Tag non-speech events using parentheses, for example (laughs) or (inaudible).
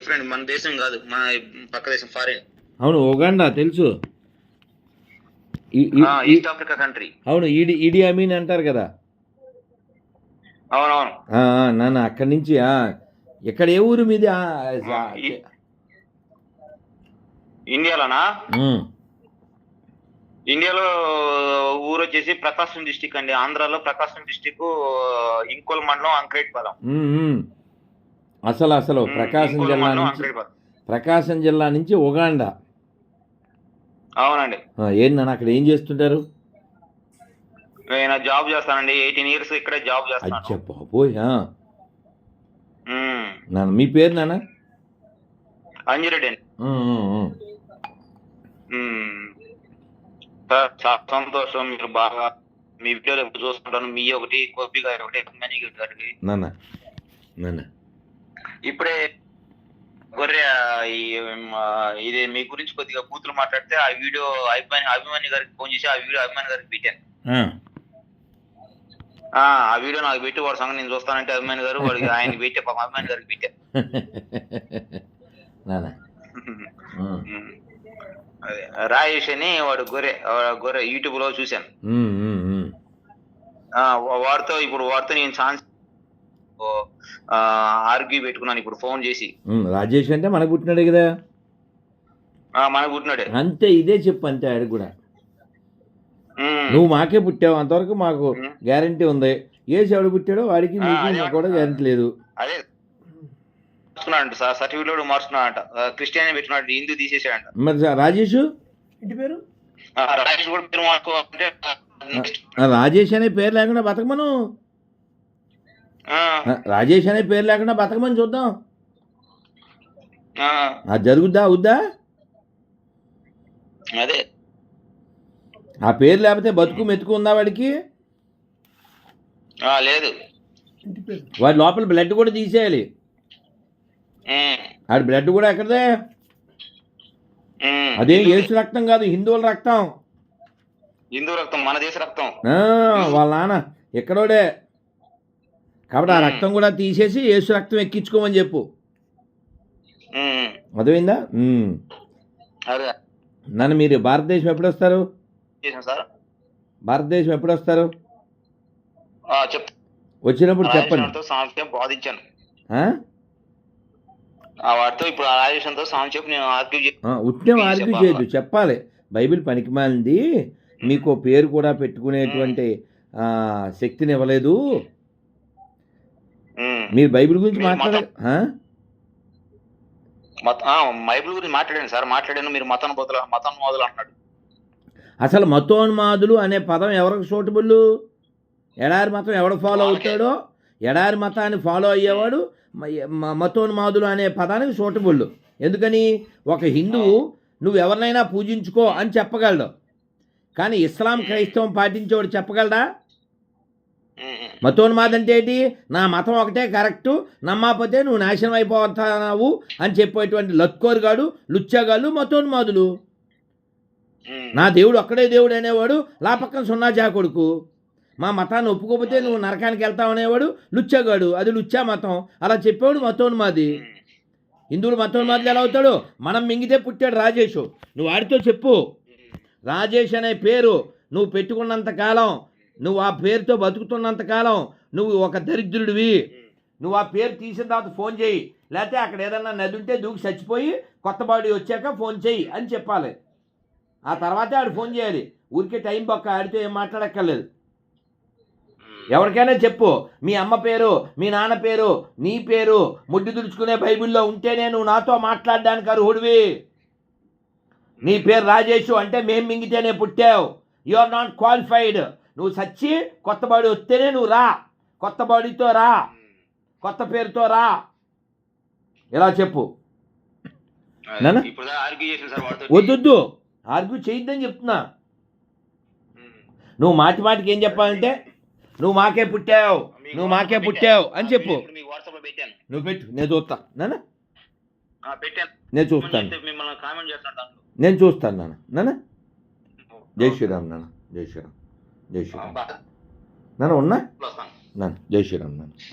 Friend మన దేశం కాదు మన పక్క దేశం ఫారిన్ అవును ఉగాండా తెలుసు. ఈస్ట్ ఆఫ్రికా కంట్రీ అవును ఈడి ఈడి అమీన్ అంటారు కదా. అవునవును. నాన్న అక్కడి నుంచి ఆ, ఇక్కడ ఏ ఊరు మీది? ఇండియాలోనా? ఇండియాలో ఊరు వచ్చేసి ప్రకాశం డిస్టిక్ అండి. ఆంధ్రాలో ప్రకాశం డిస్టిక్ ఇంకోల్ మండలం అంక్రేట్పాలెం ఉమ్, ఉమ్. అసలు అసలు ప్రకాశం జిల్లా నుంచి ప్రకాశం జిల్లా నుంచి ఉగాండా. అవునండి. ఆ, ఏంటి నాన్న అక్కడ ఏం చేస్తుంటారు? నేను జాబ్ చేస్తానండి. ఎయిటీన్ ఇయర్స్ ఇక్కడే జాబ్ అచ్చా చేస్తాను బాబోయ్ ఆ. ఉమ్, నాన్న మీ పేరు నాన్న? అంజిరెడ్డి. అండి. సార్ సంతోషం. మీరు బాగా మీ వీడియోలు ఎప్పుడు చూస్తుంటాను. మీ ఒకటి గోపి గారి ఒకటి. నాన్న నాన్న. ఇప్పుడే గొర్రె ఇది మీ గురించి కొద్దిగా బూతులు మాట్లాడితే ఆ వీడియో అభిమాని అభిమాని గారికి ఫోన్ చేసి ఆ వీడియో అభిమాని గారికి పెట్టాను. ఆ. వీడియో నాకు పెట్టి వాడు సంగతి నేను చూస్తానంటే అభిమాని గారు వాడికి ఆయన పెట్టే పాపం అభిమాని గారికి పెట్టా. (laughs) నాన్న. (laughs) ఉమ్, ఉమ్. అదే రాయేష్ అని వాడు గొర్రె గొర్రె యూట్యూబ్లో చూశాను వాడితో ఇప్పుడు వాడితో నేను ఛాన్స్ ఆర్గ్యూ పెట్టుకున్నాను ఇప్పుడు ఫోన్ చేసి. రాజేష్ అంటే మనకు పుట్టినాడే కదా? ఆ, మనకు పుట్టినాడే. అంతే ఇదే చెప్పు అంతే ఆడు కూడా. నువ్వు మాకే పుట్టావు అంతవరకు మాకు. గ్యారంటీ ఉంది. ఏ ఎవడు పుట్టాడో వాడికి కూడా గ్యారంటీ లేదు. అదే. మార్చుకున్నాడంట సార్ సర్టిఫికేట్ మార్చుకున్నాడంట. క్రిస్టియన్ పెట్టుకున్నాడు హిందూ తీసేసాడంట. మరి రాజేష్? ఇంటి పేరు? ఆ, రాజేష్ కూడా పేరు మార్చుకోవాలంటే ఆ, రాజేష్ అనే పేరు లేకుండా బతకమను. రాజేష్ అనే పేరు లేకుండా బతకమని చూద్దాం. ఆ, అది జరుగుద్దా అవుద్దా? అదే. ఆ పేరు లేకపోతే బతుకు మెతుకు ఉందా వాడికి? ఆ, లేదు. వాడి లోపల బ్లడ్ కూడా తీసేయాలి. ఆడి బ్లడ్ కూడా ఎక్కడదే. అదేం ఏసు రక్తం కాదు హిందువుల రక్తం. హిందూ రక్తం మన దేశ రక్తం. ఆ, వాళ్ళ నాన్న ఎక్కడోడే? కాబట్టి ఆ. రక్తం కూడా తీసేసి ఏసు రక్తం ఎక్కించుకోమని చెప్పు. అర్థమైందా? నన్ను మీరు భారతదేశం ఎప్పుడు వస్తారు భారతదేశం ఎప్పుడు వస్తారు వచ్చినప్పుడు చెప్పండి. బాధించాను వాడితో ఇప్పుడు నేను ఆర్గ్యూ ఉట్టిన ఆర్గ్యూ చేయొద్దు చెప్పాలి. బైబిల్ పనికిమాలింది. మీకు పేరు కూడా పెట్టుకునేటువంటి శక్తిని ఇవ్వలేదు. మీరు బైబిల్ గురించి మాట్లాడారు బైబిల్ గురించి మాట్లాడాను సార్. మాట్లాడాను మీరు మతం బదులు మతం మొదలు అంటున్నాడు. అసలు మతోన్మాదులు అనే పదం ఎవరికి సూటబుల్ ఎడారి మతం ఎవడు ఫాలో అవుతాడో? ఎడారి మతాన్ని ఫాలో అయ్యేవాడు మతోన్మాదులు అనే పదానికి సూటబుల్ ఎందుకని? ఒక హిందువు నువ్వు ఎవరినైనా పూజించుకో అని చెప్పగలడు. కానీ ఇస్లాం క్రైస్తవం పాటించేవాడు చెప్పగలడా. మతోన్మాద్ అంటే ఏంటి? నా మతం ఒకటే కరెక్టు నమ్మకపోతే నువ్వు నాశనం అయిపోతున్నావు అని చెప్పేటువంటి లత్కోరుగాడు లుచ్చగాళ్ళు మతోన్మాదులు. నా దేవుడు ఒక్కడే దేవుడు అనేవాడు నా పక్కన సున్నా కొడుకు. మా మతాన్ని ఒప్పుకోకపోతే నువ్వు నరకానికి వెళ్తావు అనేవాడు లుచ్చగాడు అది లుచ్చా మతం. అలా చెప్పేవాడు మతోన్మాది. హిందువులు మతోన్మాదులు ఎలా అవుతాడు? మనం మింగితే పుట్టాడు రాజేషు. నువ్వు వాడితో చెప్పు. రాజేష్ అనే పేరు నువ్వు పెట్టుకున్నంత కాలం నువ్వు ఆ పేరుతో బతుకుతున్నంత కాలం నువ్వు ఒక దరిద్రుడివి. నువ్వు ఆ పేరు తీసిన తర్వాత ఫోన్ చేయి. లేకపోతే అక్కడ ఏదన్నా నది ఉంటే దూకి చచ్చిపోయి కొత్త బాడీ వచ్చాక ఫోన్ చేయి అని చెప్పాలి. ఆ తర్వాతే ఆడు ఫోన్ చేయాలి. ఊరికే టైం పక్క ఆడితో ఏం మాట్లాడక్కర్లేదు. ఎవరికైనా చెప్పు. మీ అమ్మ పేరు మీ నాన్న పేరు నీ పేరు ముడ్డు తుడుచుకునే బైబిల్లో ఉంటేనే నువ్వు నాతో మాట్లాడడానికి అర్హుడివి. నీ పేరు రాజేషు అంటే మేం మింగితేనే పుట్టావు. యు ఆర్ నాట్ క్వాలిఫైడ్ నువ్వు సచ్చి కొత్త బాడీ వస్తేనే నువ్వు రా. కొత్త బాడీతో రా. కొత్త పేరుతో రా. ఇలా చెప్పు? ఇప్పుడు ఆర్గ్యూ వద్దొద్దు. చేయొద్దని చెప్తున్నా. నువ్వు మాటి మాటికి ఏం చెప్పాలంటే నువ్వు మాకే పుట్టావు. నువ్వు మాకే పుట్టావు. అని చెప్పు. నువ్వు పెట్టు. నేను చూస్తా. పెట్టాను. నేను చూస్తాను. నేను చూస్తాను నాన్న నాన్న జై శ్రీరామ్ నాన్న జై శ్రీరామ్. జై ఆ, శ్రీరామ్ బాగా నాన్న ఉన్నా వస్తాను నాన్న జై శ్రీరామ్ నాన్న